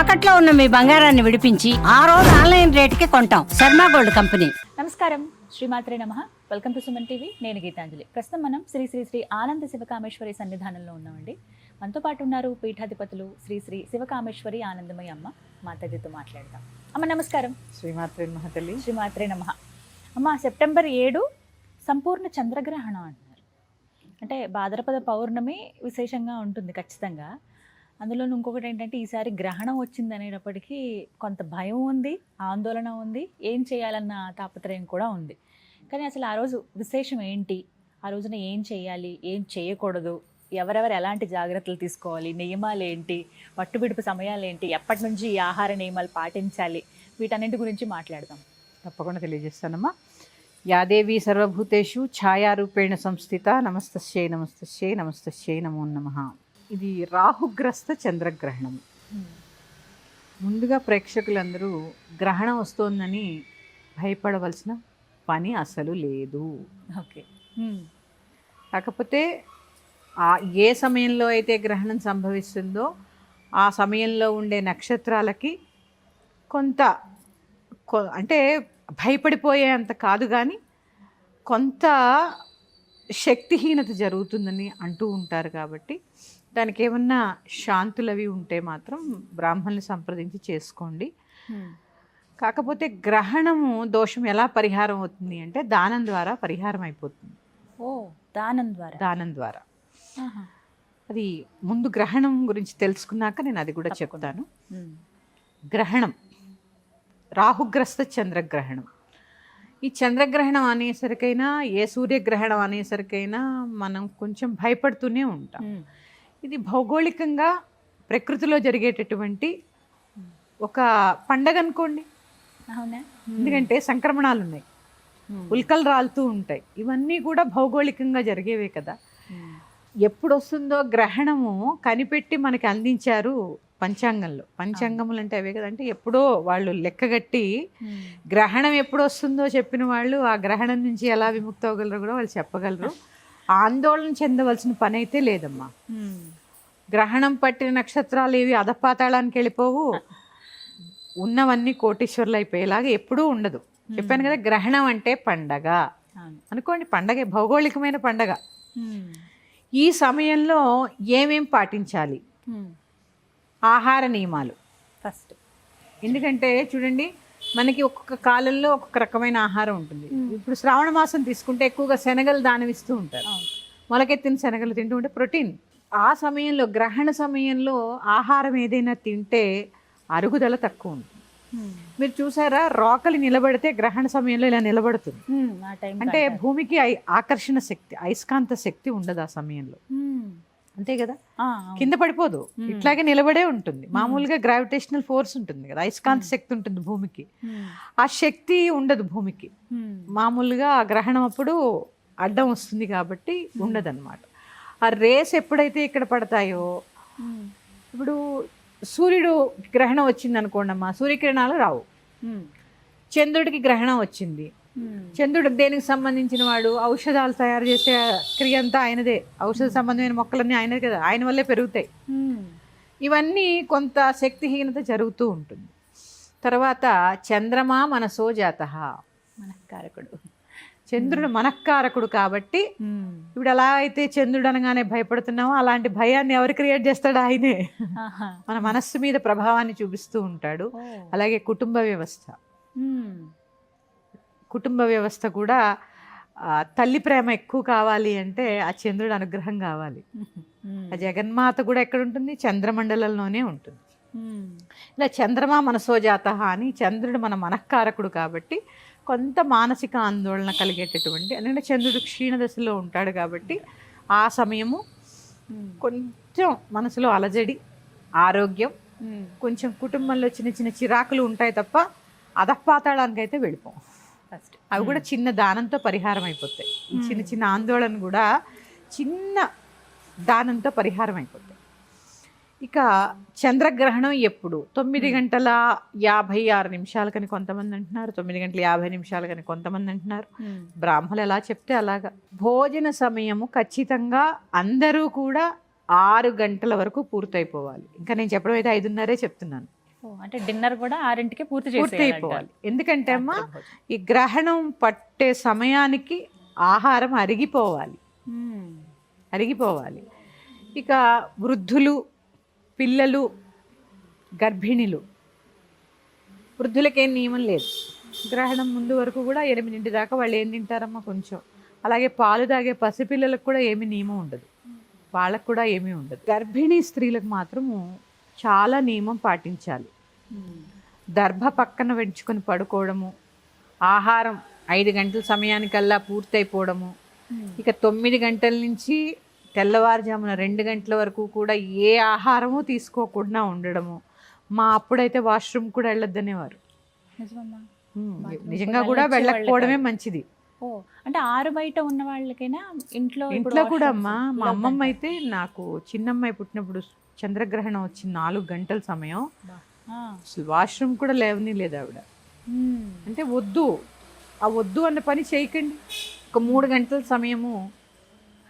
తాకట్లో ఉన్న మీ బంగారాన్ని విడిపించి ఆ రోజు ఆన్లైన్ రేటుకి కొంటాం. Sharma gold company. నమస్కారం. శ్రీమాత్రే నమ. Welcome to Suman TV. నేను గీతాంజలి. ప్రస్తుతం మనం శ్రీ శ్రీ శ్రీ ఆనంద శివకామేశ్వరి సన్నిధానంలో ఉన్నామండి. మనతో పాటు ఉన్నారు పీఠాధిపతులు శ్రీ శ్రీ శివకామేశ్వరి ఆనందమయ్య అమ్మ మాతాజీతో మాట్లాడదాం. అమ్మ నమస్కారం. శ్రీమాత్రి మహతల్లి శ్రీమాత్రే నమ. అమ్మ సెప్టెంబర్ ఏడు సంపూర్ణ చంద్రగ్రహణం అంటున్నారు. అంటే భాద్రపద పౌర్ణమి విశేషంగా ఉంటుంది ఖచ్చితంగా. అందులో ఇంకొకటి ఏంటంటే ఈసారి గ్రహణం వచ్చింది అనేటప్పటికీ కొంత భయం ఉంది ఆందోళన ఉంది ఏం చేయాలన్న తాపత్రయం కూడా ఉంది. కానీ అసలు ఆ రోజు విశేషం ఏంటి? ఆ రోజున ఏం చేయాలి? ఏం చేయకూడదు? ఎవరెవరు ఎలాంటి జాగ్రత్తలు తీసుకోవాలి? నియమాలు ఏంటి? పట్టుబిడుపు సమయాలు ఏంటి? ఎప్పటి నుంచి ఈ ఆహార నియమాలు పాటించాలి? వీటన్నింటి గురించి మాట్లాడదాం. తప్పకుండా తెలియజేస్తానమ్మా. యాదేవి సర్వభూతేషు ఛాయారూపేణ సంస్థిత నమస్తస్యై నమస్తస్యై నమస్తస్యై నమో నమ. ఇది రాహుగ్రస్త చంద్రగ్రహణం. ముందుగా ప్రేక్షకులందరూ గ్రహణం వస్తోందని భయపడవలసిన పని అసలు లేదు. ఓకే. కాకపోతే ఆ ఏ సమయంలో అయితే గ్రహణం సంభవిస్తుందో ఆ సమయంలో ఉండే నక్షత్రాలకి కొంత కొ- అంటే భయపడిపోయేంత కాదు కానీ కొంత శక్తిహీనత జరుగుతుందని అంటూ ఉంటారు కాబట్టి దానికి ఏమన్నా శాంతులు అవి ఉంటే మాత్రం బ్రాహ్మణులు సంప్రదించి చేసుకోండి. కాకపోతే గ్రహణము దోషం ఎలా పరిహారం అవుతుంది అంటే దానం ద్వారా పరిహారం అయిపోతుంది. ఓ దానం ద్వారా. దానం ద్వారా. అది ముందు గ్రహణం గురించి తెలుసుకున్నాక నేను అది కూడా. చెప్తాను. గ్రహణం. రాహుగ్రస్త చంద్రగ్రహణం. ఈ చంద్రగ్రహణం అనేసరికైనా ఏ సూర్యగ్రహణం అనేసరికైనా మనం కొంచెం భయపడుతూనే ఉంటాం. ఇది భౌగోళికంగా ప్రకృతిలో జరిగేటటువంటి ఒక పండగ అనుకోండి. అవునా? ఎందుకంటే సంక్రమణాలు ఉన్నాయి. ఉల్కలు రాలుతూ ఉంటాయి. ఇవన్నీ కూడా భౌగోళికంగా జరిగేవే కదా. ఎప్పుడు వస్తుందో గ్రహణము కనిపెట్టి మనకి అందించారు పంచాంగంలో. పంచాంగములు అంటే అవే కదంటే ఎప్పుడో వాళ్ళు లెక్కగట్టి. గ్రహణం ఎప్పుడు వస్తుందో చెప్పిన వాళ్ళు ఆ గ్రహణం నుంచి ఎలా విముక్తి అవ్వగలరో కూడా వాళ్ళు చెప్పగలరు. ఆందోళన చెందవలసిన పని అయితే లేదమ్మా. గ్రహణం పట్టిన నక్షత్రాలు ఏవి అధపాతాళానికి వెళ్ళిపోవు. ఉన్నవన్నీ కోటీశ్వర్లు అయిపోయేలాగా ఎప్పుడూ ఉండదు. చెప్పాను కదా గ్రహణం అంటే పండగ. అనుకోండి పండగే భౌగోళికమైన పండగ. ఈ సమయంలో ఏమేం పాటించాలి. ఆహార నియమాలు. ఫస్ట్. ఎందుకంటే చూడండి మనకి ఒక్కొక్క కాలంలో ఒక్కొక్క రకమైన ఆహారం ఉంటుంది. ఇప్పుడు శ్రావణ మాసం తీసుకుంటే ఎక్కువగా శనగలు దానమిస్తూ ఉంటారు. మొలకెత్తిన శనగలు తింటూ ఉంటే ప్రోటీన్. ఆ సమయంలో గ్రహణ సమయంలో ఆహారం ఏదైనా తింటే అరుగుదల తక్కువ ఉంటుంది. మీరు చూసారా? రోకలి నిలబడితే గ్రహణ సమయంలో ఇలా నిలబడుతుంది. అంటే భూమికి ఐ- ఆకర్షణ శక్తి అయస్కాంత శక్తి ఉండదు ఆ సమయంలో. అంతే కదా? కింద పడిపోదు. ఇట్లాగే నిలబడే ఉంటుంది. మామూలుగా గ్రావిటేషనల్ ఫోర్స్ ఉంటుంది కదా అయస్కాంత శక్తి ఉంటుంది భూమికి. ఆ శక్తి ఉండదు భూమికి. మామూలుగా ఆ గ్రహణం అప్పుడు అడ్డం వస్తుంది కాబట్టి ఉండదన్నమాట. ఆ రేస్ ఎప్పుడైతే ఇక్కడ పడతాయో ఇప్పుడు సూర్యుడు గ్రహణం వచ్చింది అనుకోండి అమ్మా సూర్యకిరణాలు రావు. చంద్రుడికి గ్రహణం వచ్చింది. చంద్రుడు దేనికి సంబంధించిన వాడు? ఔషధాలు తయారు చేసే క్రియ అంతా ఆయనదే. ఔషధ సంబంధమైన మొక్కలన్నీ ఆయనదే కదా ఆయన వల్లే పెరుగుతాయి. ఇవన్నీ కొంత శక్తిహీనత జరుగుతూ ఉంటుంది. తర్వాత చంద్రమా మనసో జాత మనకారకుడు. చంద్రుడు మనఃకారకుడు కాబట్టి ఇప్పుడు ఎలా అయితే చంద్రుడు అనగానే భయపడుతున్నామో అలాంటి భయాన్ని ఎవరు క్రియేట్ చేస్తాడు ఆయనే. మన మనస్సు మీద ప్రభావాన్ని చూపిస్తూ ఉంటాడు. అలాగే కుటుంబ వ్యవస్థ. కుటుంబ వ్యవస్థ కూడా తల్లి ప్రేమ ఎక్కువ కావాలి అంటే ఆ చంద్రుడు అనుగ్రహం కావాలి. ఆ జగన్మాత కూడా ఎక్కడ ఉంటుంది చంద్రమండలంలోనే ఉంటుంది. ఇలా చంద్రమా మనసోజాత అని చంద్రుడు మన మనఃకారకుడు కాబట్టి కొంత మానసిక ఆందోళన కలిగేటటువంటి ఎందుకంటే చంద్రుడు క్షీణ దశలో ఉంటాడు కాబట్టి ఆ సమయము. కొంచెం మనసులో అలజడి ఆరోగ్యం. కొంచెం కుటుంబంలో చిన్న చిన్న చిరాకులు ఉంటాయి తప్ప అధపాతాళానికి అయితే వెళ్ళిపోం. ఫస్ట్. అవి కూడా చిన్న దానంతో పరిహారం అయిపోతాయి ఈ చిన్న చిన్న ఆందోళన కూడా చిన్న దానంతో పరిహారం అయిపోతాయి ఇక చంద్రగ్రహణం ఎప్పుడు? తొమ్మిది గంటల యాభై ఆరు నిమిషాలకని కొంతమంది అంటున్నారు తొమ్మిది గంటల యాభై నిమిషాలకని కొంతమంది అంటున్నారు. ఉమ్. బ్రాహ్మణులు ఎలా చెప్తే అలాగా. భోజన సమయము ఖచ్చితంగా అందరూ కూడా ఆరు గంటల వరకు పూర్తయిపోవాలి. ఇంకా నేను చెప్పడం అయితే ఐదున్నరే చెప్తున్నాను. అంటే డిన్నర్ కూడా ఆరింటికి పూర్తి పూర్తి. అయిపోవాలి ఎందుకంటే అమ్మా. ఈ గ్రహణం పట్టే సమయానికి ఆహారం అరిగిపోవాలి. అరిగిపోవాలి. ఇక వృద్ధులు పిల్లలు గర్భిణీలు. వృద్ధులకేం నియమం లేదు. గ్రహణం ముందు వరకు కూడా ఎనిమిదింటి దాకా వాళ్ళు ఏం తింటారమ్మా కొంచెం. అలాగే పాలు తాగే పసిపిల్లలకు కూడా ఏమి నియమం ఉండదు. వాళ్ళకు కూడా ఏమీ ఉండదు. గర్భిణీ స్త్రీలకు మాత్రము చాలా నియమం పాటించాలి. దర్భ పక్కన పెంచుకొని పడుకోవడము ఆహారం ఐదు గంటల సమయానికల్లా పూర్తయిపోవడము ఇక తొమ్మిది గంటల నుంచి తెల్లవారుజామున రెండు గంటల వరకు కూడా ఏ ఆహారము తీసుకోకుండా ఉండడము. మా అప్పుడైతే వాష్రూమ్ కూడా వెళ్ళొద్దనేవారు. నిజంగా కూడా వెళ్ళకపోవడమే. మంచిది. అంటే ఆరు బయట ఉన్న వాళ్ళకైనా ఇంట్లో ఇంట్లో కూడా అమ్మా. మా. అమ్మమ్మ అయితే నాకు చిన్నమ్మాయి పుట్టినప్పుడు చంద్రగ్రహణం వచ్చి నాలుగు గంటల సమయం. అసలు వాష్రూమ్ కూడా లేవని లేదు ఆవిడ. అంటే వద్దు. ఆ వద్దు అన్న పని చేయకండి. ఒక మూడు గంటల సమయము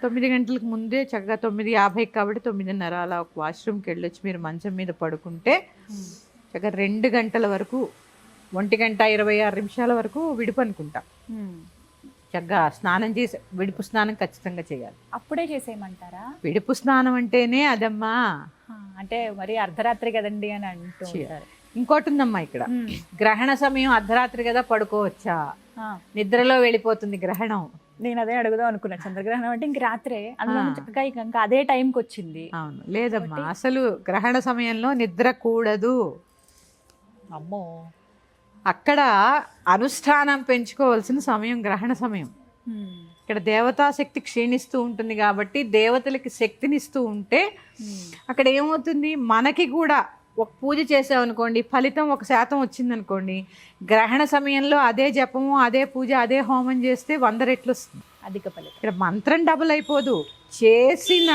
తొమ్మిది గంటలకు ముందే చక్కగా తొమ్మిది యాభై కాబట్టి తొమ్మిదిన్నర అలా ఒక వాష్రూమ్కి వెళ్ళొచ్చి మీరు మంచం మీద పడుకుంటే. చక్కగా రెండు గంటల వరకు ఒంటి గంట ఇరవై ఆరు నిమిషాల వరకు విడుపు అనుకుంటా. చక్కగా స్నానం చేసి విడుపు స్నానం ఖచ్చితంగా చేయాలి. అప్పుడే చేసేయమంటారా? విడుపు స్నానం అంటేనే అదమ్మా. అంటే మరి అర్ధరాత్రి కదండి అని అంటూ ఉంటారు. ఇంకోటి ఉందమ్మా ఇక్కడ. గ్రహణ సమయం అర్ధరాత్రి కదా పడుకోవచ్చా? నిద్రలో వెళ్ళిపోతుంది గ్రహణం. నేను అదే అడుగుదాం అనుకున్నా చంద్రగ్రహణం అంటే ఇంక రాత్రే. అందులో. చక్కగా ఇక అదే టైంకి వచ్చింది. అవును. లేదమ్మా. అసలు గ్రహణ సమయంలో నిద్ర కూడదు. అమ్మో. అక్కడ అనుష్ఠానం పెంచుకోవాల్సిన సమయం గ్రహణ సమయం. ఇక్కడ దేవతా శక్తి క్షీణిస్తూ ఉంటుంది కాబట్టి దేవతలకి శక్తినిస్తూ ఉంటే. అక్కడ ఏమవుతుంది? మనకి కూడా ఒక పూజ చేసామనుకోండి ఫలితం ఒక శాతం వచ్చిందనుకోండి గ్రహణ సమయంలో అదే జపము అదే పూజ అదే హోమం చేస్తే వంద రెట్లు వస్తుంది. అధిక ఫలితం. ఇక్కడ మంత్రం డబుల్ అయిపోదు. చేసిన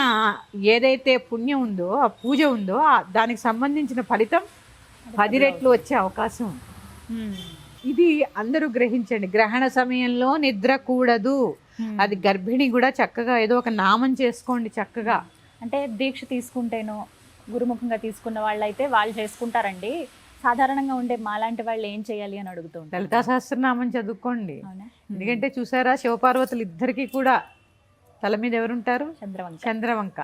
ఏదైతే పుణ్యం ఉందో ఆ పూజ ఉందో దానికి సంబంధించిన ఫలితం పది రెట్లు వచ్చే అవకాశం. ఇది అందరూ గ్రహించండి. గ్రహణ సమయంలో నిద్ర కూడదు. అది గర్భిణి కూడా చక్కగా ఏదో ఒక నామం చేసుకోండి చక్కగా. అంటే దీక్ష తీసుకుంటేనో గురుముఖంగా తీసుకున్న వాళ్ళు అయితే వాళ్ళు చేసుకుంటారండి. సాధారణంగా ఉండే మాలాంటి వాళ్ళు ఏం చేయాలి అని అడుగుతూ ఉంటారు లలితా సహస్రనామం చదువుకోండి. ఎందుకంటే చూసారా శివపార్వతులు ఇద్దరికి కూడా తల మీద ఎవరుంటారు? చంద్రవంక. చంద్రవంక.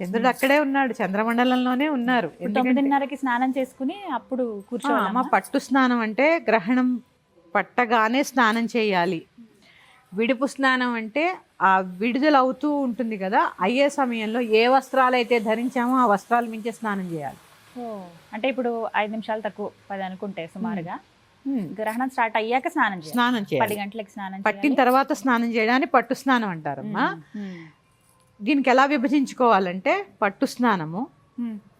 చంద్రుడు అక్కడే ఉన్నాడు చంద్రమండలంలోనే ఉన్నారు. తొమ్మిదిన్నరకి స్నానం చేసుకుని అప్పుడు కూర్చోవాలి పట్టు స్నానం అంటే గ్రహణం పట్టగానే స్నానం చేయాలి. విడుపు స్నానం అంటే ఆ విడుదల అవుతూ ఉంటుంది కదా అయ్యే సమయంలో ఏ వస్త్రాలు అయితే ధరించామో ఆ వస్త్రాలు మించే స్నానం చేయాలి. అంటే ఇప్పుడు ఐదు నిమిషాలు తక్కువ పది అనుకుంటే సుమారుగా. గ్రహణం స్టార్ట్ అయ్యాక స్నానం చేయాలి. స్నానం పది గంటలకు స్నానం పట్టిన తర్వాత స్నానం చేయడాన్ని పట్టు స్నానం అంటారమ్మా. దీనికి ఎలా విభజించుకోవాలంటే పట్టు స్నానము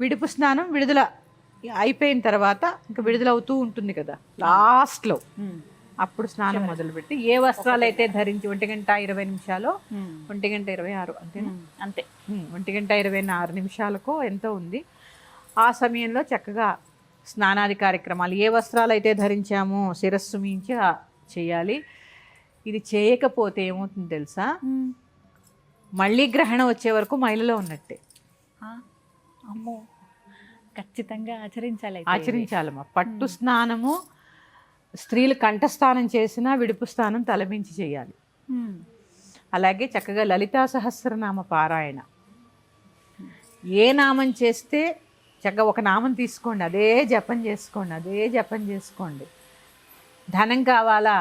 విడుపు స్నానం విడుదల అయిపోయిన తర్వాత ఇంకా విడుదల అవుతూ ఉంటుంది కదా లాస్ట్లో. అప్పుడు స్నానం మొదలుపెట్టి ఏ వస్త్రాలు అయితే ధరించి ఒంటి గంట ఇరవై నిమిషాలు ఒంటి గంట ఇరవై ఆరు అంతేనా? అంతే. ఒంటి గంట ఇరవై ఆరు నిమిషాలకో ఎంతో ఉంది. ఆ సమయంలో చక్కగా స్నానాది కార్యక్రమాలు ఏ వస్త్రాలు అయితే ధరించామో శిరస్సు మించి చేయాలి. ఇది చేయకపోతే ఏమవుతుంది తెలుసా? మళ్ళీ గ్రహణం వచ్చే వరకు మైలలో ఉన్నట్టే. అమ్మో. ఖచ్చితంగా ఆచరించాలి. ఆచరించాలమ్మా. పట్టు స్నానము స్త్రీలు కంఠస్నానం చేసినా విడుపు స్నానం తలమించి చేయాలి. అలాగే చక్కగా లలితా సహస్రనామ పారాయణ. ఏ నామం చేస్తే చక్కగా ఒక నామం తీసుకోండి అదే జపం చేసుకోండి అదే జపం చేసుకోండి. ధనం కావాలా?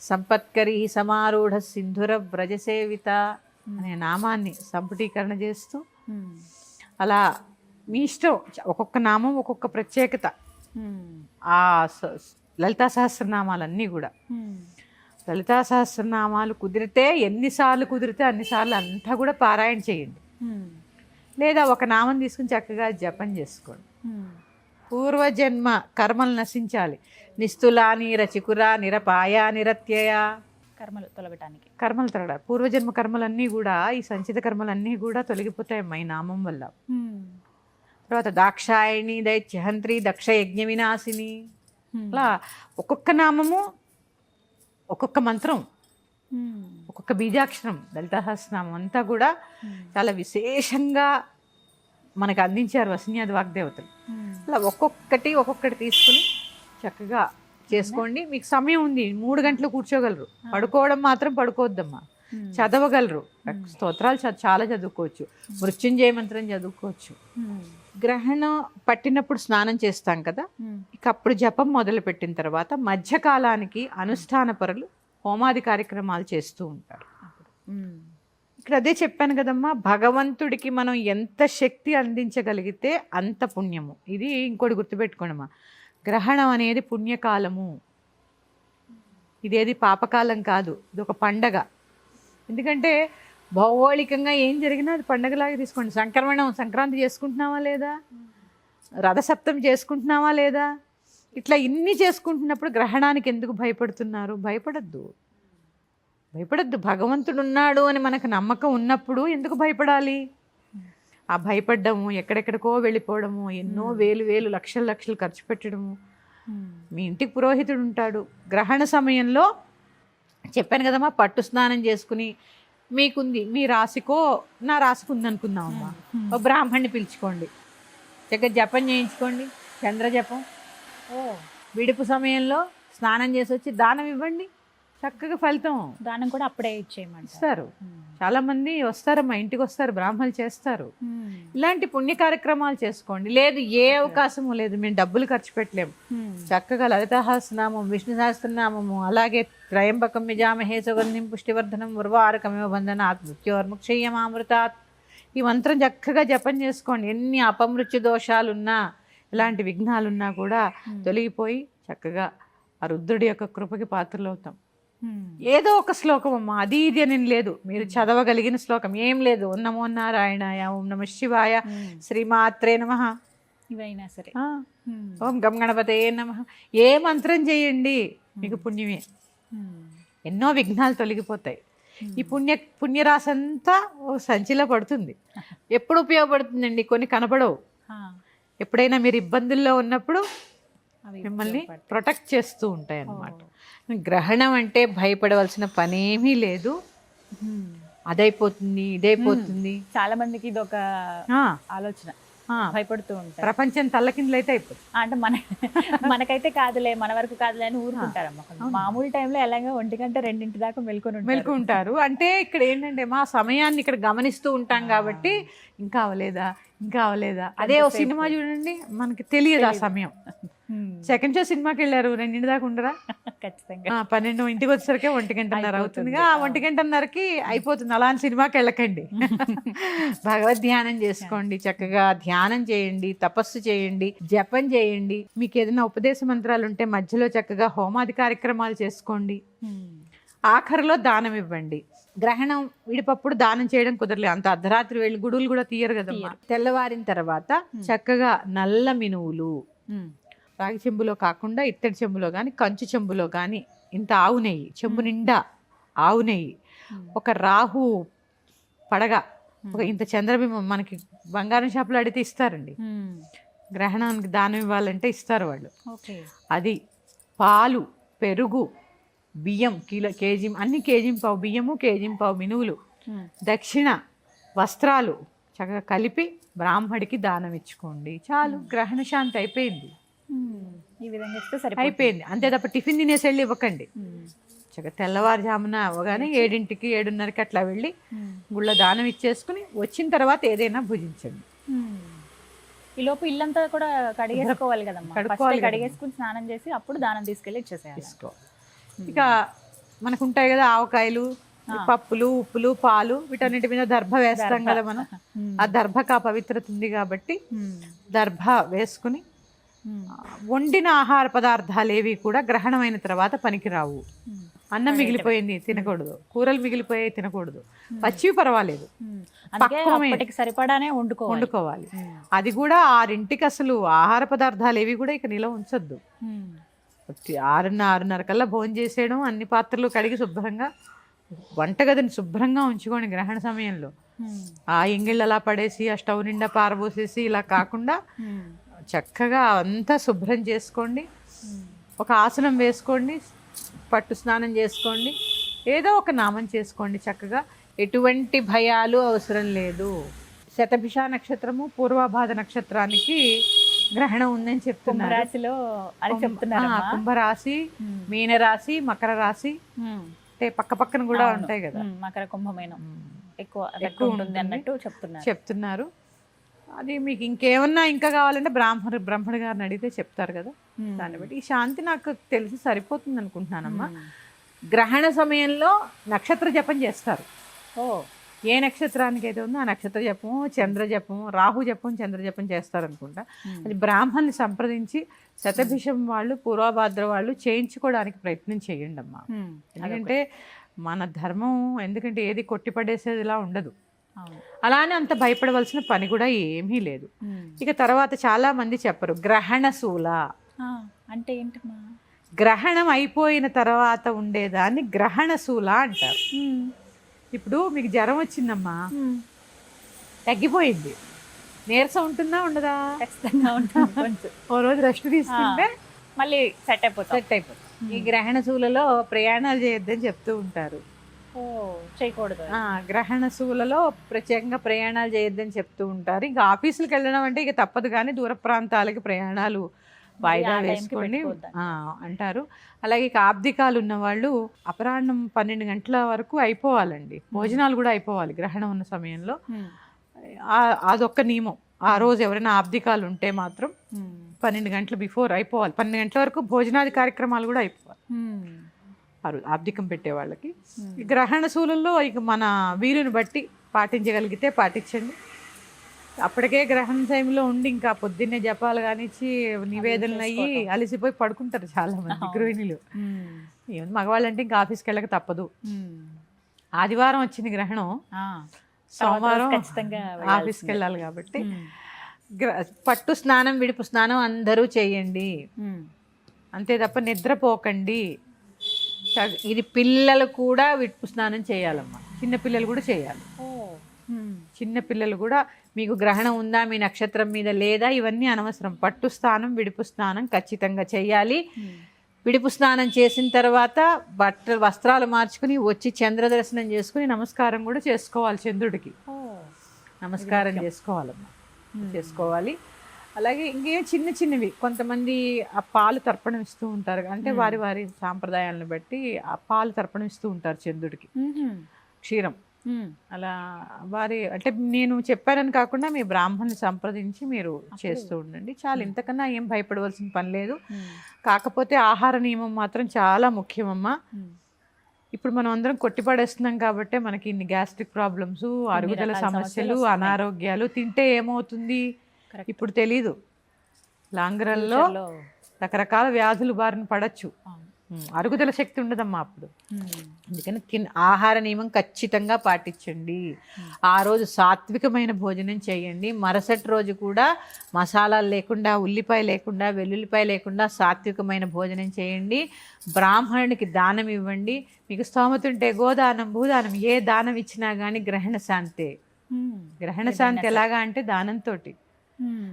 సంపత్కరి సమారూఢ సింధుర వ్రజసేవిత అనే నామాన్ని సంపుటీకరణ చేస్తూ అలా మీ ఇష్టం ఒక్కొక్క నామం ఒక్కొక్క ప్రత్యేకత. ఆ లలితా సహస్రనామాలన్నీ కూడా. లలితా సహస్రనామాలు కుదిరితే ఎన్నిసార్లు కుదిరితే అన్నిసార్లు అంతా కూడా పారాయణ చేయండి. లేదా ఒక నామం తీసుకుని చక్కగా జపం చేసుకోండి. పూర్వజన్మ కర్మలు నశించాలి. నిస్తులా నీర చికురా నిరపాయ నిరత్యయ కర్మలు తొలగటానికి. కర్మలు తరడ పూర్వజన్మ కర్మలన్నీ కూడా ఈ సంచిత కర్మలన్నీ కూడా తొలగిపోతాయి ఈ నామం వల్ల. తర్వాత దాక్షాయణి దైత్యహంత్రి దక్ష యజ్ఞ వినాశిని. అలా ఒక్కొక్క నామము ఒక్కొక్క మంత్రం ఉమ్, ఒక్కొక్క బీజాక్షరం లలితా సహస్రనామం అంతా కూడా ఉమ్. చాలా విశేషంగా మనకు అందించారు వసిన్యాది వాగ్దేవతలు. అలా ఒక్కొక్కటి ఒక్కొక్కటి తీసుకుని చక్కగా చేసుకోండి. మీకు సమయం ఉంది మూడు గంటలు కూర్చోగలరు. పడుకోవడం మాత్రం పడుకోవద్దమ్మా. చదవగలరు. స్తోత్రాలు చ- చాలా చదువుకోవచ్చు. మృత్యుంజయ మంత్రం చదువుకోవచ్చు. గ్రహణం పట్టినప్పుడు స్నానం చేస్తాం కదా? ఇక అప్పుడు జపం మొదలు పెట్టిన తర్వాత మధ్యకాలానికి అనుష్ఠాన పరులు హోమాది కార్యక్రమాలు చేస్తూ ఉంటారు. ఇక్కడ అదే చెప్పాను కదమ్మా భగవంతుడికి మనం ఎంత శక్తి అందించగలిగితే అంత పుణ్యము. ఇది ఇంకోటి గుర్తుపెట్టుకోండమ్మా. గ్రహణం అనేది పుణ్యకాలము. ఇదేది పాపకాలం కాదు. ఇది ఒక పండగ. ఎందుకంటే భౌగోళికంగా ఏం జరిగినా అది పండగలాగా తీసుకోండి. సంక్రమణం సంక్రాంతి చేసుకుంటున్నావా లేదా? రథసప్తమి చేసుకుంటున్నావా లేదా? ఇట్లా ఇన్ని చేసుకుంటున్నప్పుడు గ్రహణానికి ఎందుకు భయపడుతున్నారు? భయపడద్దు. భయపడద్దు. భగవంతుడు ఉన్నాడు అని మనకు నమ్మకం ఉన్నప్పుడు ఎందుకు భయపడాలి? ఆ భయపడ్డము ఎక్కడెక్కడికో వెళ్ళిపోవడము ఎన్నో వేలు వేలు లక్షలు లక్షలు ఖర్చు పెట్టడము. మీ ఇంటికి పురోహితుడు ఉంటాడు. గ్రహణ సమయంలో చెప్పాను కదమ్మా పట్టు స్నానం చేసుకుని మీకుంది మీ రాశికో నా రాశికి ఉంది అనుకుందామమ్మా ఓ బ్రాహ్మణ్ణి పిలుచుకోండి. చక్కగా జపం చేయించుకోండి చంద్ర జపం ఓ విడుపు సమయంలో స్నానం చేసి వచ్చి దానం ఇవ్వండి. చక్కగా ఫలితం. దానం కూడా అప్పుడే ఇచ్చేయమంటారు. ఇస్తారు. చాలా మంది వస్తారు మా ఇంటికి వస్తారు బ్రాహ్మణులు చేస్తారు. ఇలాంటి పుణ్య కార్యక్రమాలు చేసుకోండి. లేదు ఏ అవకాశము లేదు. మేము డబ్బులు ఖర్చు పెట్టలేము. చక్కగా లలితాహాసనామం విష్ణు సహస్రనామము అలాగే త్రయంబకం యజామహే సుగంధిం పుష్టివర్ధనం ఉర్వారకమివ బంధన మృత్యోర్ముక్షయ్యమామృతాత్ ఈ మంత్రం చక్కగా జపం చేసుకోండి. ఎన్ని అపమృత్యు దోషాలున్నా ఎలాంటి విఘ్నాలున్నా కూడా తొలగిపోయి చక్కగా ఆ రుద్రుడి యొక్క కృపకి పాత్రలు అవుతాం ఏదో ఒక శ్లోకం అమ్మా. అది ఇది అని లేదు. మీరు చదవగలిగిన శ్లోకం. ఏం లేదు. ఓం నమో నారాయణాయ ఓం నమ శివాయ శ్రీమాత్రే నమ. ఇవైనా సరే. ఓం గం గణపతే నమ. ఏ మంత్రం చేయండి? మీకు పుణ్యమే. ఎన్నో విఘ్నాలు తొలగిపోతాయి. ఈ పుణ్య పుణ్యరాశి అంతా ఓ సంచిలో పడుతుంది. ఎప్పుడు ఉపయోగపడుతుందండి? కొన్ని కనపడవు. ఎప్పుడైనా మీరు ఇబ్బందుల్లో ఉన్నప్పుడు మిమ్మల్ని ప్రొటెక్ట్ చేస్తూ ఉంటాయి అన్నమాట గ్రహణం అంటే భయపడవలసిన పనేమీ లేదు. అదైపోతుంది ఇదైపోతుంది. చాలా మందికి ఇది ఒక ఆలోచన. భయపడుతూ ఉంటారు. ప్రపంచం తల్లకిందులైతే అయిపోతుంది. అంటే మన మనకైతే కాదులే మన వరకు కాదులే అని ఊరుకుంటారమ్మ. మామూలు టైంలో ఎలాగో ఒంటి గంట రెండింటి దాకా మెల్కొని మెలుకుంటారు. అంటే ఇక్కడ ఏంటంటే మా సమయాన్ని ఇక్కడ గమనిస్తూ ఉంటాం కాబట్టి ఇంకా అవలేదా ఇంకా అవలేదా? అదే ఓ సినిమా చూడండి మనకి తెలియదు ఆ సమయం. సెకండ్ షో సినిమాకి వెళ్ళారు రెండింటి దాకా ఉండరా? ఖచ్చితంగా. పన్నెండు ఇంటికి వచ్చేసరికి ఒంటి గంటన్నర అవుతుందిగా ఆ ఒంటి గంటన్నరకి అయిపోతుంది. అలాంటి సినిమాకి వెళ్ళకండి భగవద్ ధ్యానం చేసుకోండి. చక్కగా ధ్యానం చేయండి తపస్సు చేయండి జపం చేయండి. మీకు ఏదైనా ఉపదేశ మంత్రాలు ఉంటే మధ్యలో చక్కగా హోమాది కార్యక్రమాలు చేసుకోండి. హ్మ్. ఆఖరిలో దానం ఇవ్వండి. గ్రహణం విడిపప్పుడు దానం చేయడం కుదరలేదు. అంత అర్ధరాత్రి వెళ్ళి గుడులు కూడా తీయరు కదమ్మా. తెల్లవారిన తర్వాత చక్కగా నల్ల మినువులు. రాగి చెంబులో కాకుండా ఇత్తడి చెంబులో కానీ కంచు చెంబులో కానీ ఇంత ఆవు నెయ్యి చెంబు నిండా ఆవు నెయ్యి. ఒక రాహు పడగ ఒక ఇంత చంద్రబింబం మనకి బంగారం షాపులో అడిగితే ఇస్తారండి. గ్రహణానికి దానం ఇవ్వాలంటే ఇస్తారు వాళ్ళు. అది పాలు పెరుగు బియ్యం కిలో కేజీ అన్ని కేజీ పావు బియ్యము కేజీ పావు మినువులు. దక్షిణ వస్త్రాలు చక్కగా కలిపి బ్రాహ్మడికి దానం ఇచ్చుకోండి. చాలు గ్రహణ శాంతి అయిపోయింది. ఈ విధంగా ఇస్తే సరిపోతుంది. అయిపోయింది. అంతే తప్ప టిఫిన్ తినేసి వెళ్ళి ఇవ్వకండి. తెల్లవారుజామున అవ్వగానే ఏడింటికి ఏడున్నరకి అట్లా వెళ్ళి. గుళ్ళ దానం ఇచ్చేసుకుని వచ్చిన తర్వాత ఏదైనా భుజించండి. ఈ లోపు ఇల్లంతా కూడా కడిగేసుకోవాలి కదమ్మా. కడిగేసుకుని స్నానం చేసి అప్పుడు దానం తీసుకెళ్ళి ఇచ్చేసేయాలి. తీసుకో. ఇక మనకు ఉంటాయి కదా ఆవకాయలు పప్పులు ఉప్పులు పాలు వీటన్నిటి మీద దర్భ వేస్తాం కదా మనం. ఆ దర్భకు ఆ పవిత్రత ఉంది కాబట్టి. దర్భ వేసుకుని వండిన ఆహార పదార్థాలు ఏవి కూడా గ్రహణమైన తర్వాత పనికిరావు. అన్నం మిగిలిపోయింది తినకూడదు. కూరలు మిగిలిపోయాయి తినకూడదు. పచ్చివి పర్వాలేదు. సరిపడానే వండుకోవాలి. వండుకోవాలి. అది కూడా ఆరింటికి అసలు ఆహార పదార్థాలు ఏవి కూడా ఇక నిలవ ఉంచొద్దు. ఆరున్న ఆరున్నర కల్లా భోజనం చేసేయడం అన్ని పాత్రలు కడిగి శుభ్రంగా వంటగదిని శుభ్రంగా ఉంచుకోండి గ్రహణ సమయంలో. ఆ ఎంగిళ్ళు అలా పడేసి ఆ స్టవ్ నిండా పారబోసేసి ఇలా కాకుండా. చక్కగా అంతా శుభ్రం చేసుకోండి. ఒక ఆసనం వేసుకోండి. పట్టు స్నానం చేసుకోండి. ఏదో ఒక నామం చేసుకోండి చక్కగా. ఎటువంటి భయాలు అవసరం లేదు. శతభిష నక్షత్రము పూర్వభాద నక్షత్రానికి గ్రహణం ఉందని చెప్తున్నారు. కుంభరాశిలో అని కుంభ- చెప్తున్నారు కుంభరాశి మీనరాశి మకర రాశి అంటే పక్క పక్కన కూడా ఉంటాయి కదా. మకర కుంభమేనం. ఎక్కువ ఎక్కువ ఉంటుంది. అన్నట్టు చెప్తున్నారు. చెప్తున్నారు. అది మీకు ఇంకేమన్నా ఇంకా కావాలంటే బ్రాహ్మణ బ్రహ్మణ గారిని అడిగితే చెప్తారు కదా. దాన్ని బట్టి ఈ శాంతి నాకు తెలిసి సరిపోతుంది అనుకుంటున్నానమ్మా. గ్రహణ సమయంలో నక్షత్ర జపం చేస్తారు ఓ ఏ నక్షత్రానికి అయితే ఉందో ఆ నక్షత్ర జపము చంద్ర జపము రాహు జపం చంద్ర జపం చేస్తారు అనుకుంటా. అది బ్రాహ్మణ్ని సంప్రదించి శతభిషం వాళ్ళు పూర్వభాద్ర వాళ్ళు చేయించుకోవడానికి ప్రయత్నం చేయండి అమ్మా. ఎందుకంటే మన ధర్మం ఎందుకంటే ఏది కొట్టిపడేసేదిలా ఉండదు. అలానే అంత భయపడవలసిన పని కూడా ఏమీ లేదు. ఇక తర్వాత చాలా మంది చెప్పరు గ్రహణ శూల. అంటే ఏంటమ్మా? గ్రహణం అయిపోయిన తర్వాత ఉండేదాన్ని గ్రహణ శూల అంటారు. ఇప్పుడు మీకు జ్వరం వచ్చిందమ్మా. తగ్గిపోయింది. నీరసం ఉంటుందా ఉండదా? ఖచ్చితంగా ఉంటుంది కొంచెం. ఓ రోజు రెస్ట్ తీసుకుంటే మళ్ళీ సెట్ అయిపోతాం. సెట్ అయిపోతుంది ఈ గ్రహణ శూలలో ప్రయాణాలు చేయొద్దని చెప్తూ ఉంటారు. చేయకూడదు గ్రహణ శూలలో ప్రత్యేకంగా ప్రయాణాలు చేయొద్దని చెప్తూ ఉంటారు. ఇంకా ఆఫీసులకు వెళ్ళడం అంటే ఇక తప్పదు కానీ దూర ప్రాంతాలకి ప్రయాణాలు వాయిదా. ఆ, అంటారు. అలాగే ఇక ఆబ్దికాలు ఉన్న వాళ్ళు అపరాహ్నం పన్నెండు గంటల వరకు అయిపోవాలండి. భోజనాలు కూడా అయిపోవాలి గ్రహణం ఉన్న సమయంలో. అదొక్క నియమం. ఆ రోజు ఎవరైనా ఆబ్దికాలు ఉంటే మాత్రం. పన్నెండు గంటలు బిఫోర్ అయిపోవాలి. పన్నెండు గంటల వరకు భోజనాది కార్యక్రమాలు కూడా అయిపోవాలి. ఆ రోజు ఆబ్దికం పెట్టే వాళ్ళకి గ్రహణ శూలంలో ఇక మన వీలుని బట్టి పాటించగలిగితే పాటించండి అప్పటికే గ్రహణ టైంలో ఉండి ఇంకా పొద్దున్నే జపాలు కానిచ్చి నివేదనలు అయ్యి. అలసిపోయి పడుకుంటారు చాలా మంది. గృహిణులు ఉమ్. ఏముంది మగవాళ్ళు అంటే ఇంకా ఆఫీస్కి వెళ్ళక తప్పదు. ఆదివారం వచ్చింది గ్రహణం. సోమవారం ఖచ్చితంగా ఆఫీస్కి వెళ్ళాలి కాబట్టి పట్టు స్నానం విడుపు స్నానం అందరూ చేయండి. అంతే తప్ప నిద్రపోకండి ఇది పిల్లలు కూడా విడుపు స్నానం చేయాలమ్మా. చిన్న పిల్లలు కూడా చేయాలి. చిన్న పిల్లలు కూడా మీకు గ్రహణం ఉందా మీ నక్షత్రం మీద లేదా ఇవన్నీ అనవసరం. పట్టు స్నానం విడుపు స్నానం ఖచ్చితంగా చేయాలి. విడుపు స్నానం చేసిన తర్వాత బట్టలు వస్త్రాలు మార్చుకుని వచ్చి చంద్ర దర్శనం చేసుకుని నమస్కారం కూడా చేసుకోవాలి చంద్రుడికి. నమస్కారం చేసుకోవాలమ్మా. చేసుకోవాలి. అలాగే ఇంకేం చిన్న చిన్నవి కొంతమంది ఆ పాలు తర్పణం ఇస్తూ ఉంటారు అంటే వారి వారి సాంప్రదాయాలను బట్టి ఆ పాలు తర్పణం ఇస్తూ ఉంటారు చంద్రుడికి. క్షీరం. అలా వారి అంటే నేను చెప్పానని కాకుండా మీ బ్రాహ్మణ్ని సంప్రదించి మీరు చేస్తూ ఉండండి చాలా ఇంతకన్నా ఏం భయపడవలసిన పని లేదు. కాకపోతే ఆహార నియమం మాత్రం చాలా ముఖ్యమమ్మా. ఇప్పుడు మనం అందరం కొట్టిపడేస్తున్నాం కాబట్టి మనకి ఇన్ని గ్యాస్ట్రిక్ ప్రాబ్లమ్స్ అరుగుదల సమస్యలు. అనారోగ్యాలు తింటే ఏమవుతుంది. ఇప్పుడు తెలీదు. లాంగ్ రన్లో. రకరకాల వ్యాధులు బారిన పడచ్చు. అరుగుదల శక్తి ఉండదమ్మా అప్పుడు. అందుకని తిన్ ఆహార నియమం ఖచ్చితంగా పాటించండి. ఆ రోజు సాత్వికమైన భోజనం చేయండి. మరుసటి రోజు కూడా మసాలాలు లేకుండా ఉల్లిపాయ లేకుండా వెల్లుల్లిపాయ లేకుండా సాత్వికమైన భోజనం చేయండి. బ్రాహ్మణునికి దానం ఇవ్వండి. మీకు స్తోమత ఉంటే గోదానం భూదానం ఏ దానం ఇచ్చినా కానీ గ్రహణ శాంతే. గ్రహణ శాంతి ఎలాగా అంటే దానంతోటి. ఉమ్.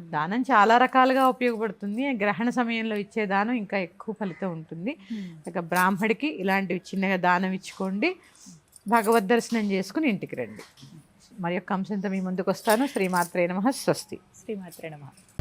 దానం చాలా రకాలుగా ఉపయోగపడుతుంది. గ్రహణ సమయంలో ఇచ్చే దానం ఇంకా ఎక్కువ ఫలితం ఉంటుంది. ఇక బ్రాహ్మడికి ఇలాంటివి చిన్నగా దానం ఇచ్చుకోండి. భగవద్ దర్శనం చేసుకుని ఇంటికి రండి. మరి యొక్క అంశంతో మీ ముందుకు వస్తాను శ్రీమాత్రే నమ. స్వస్తి. శ్రీమాత్రే నమః.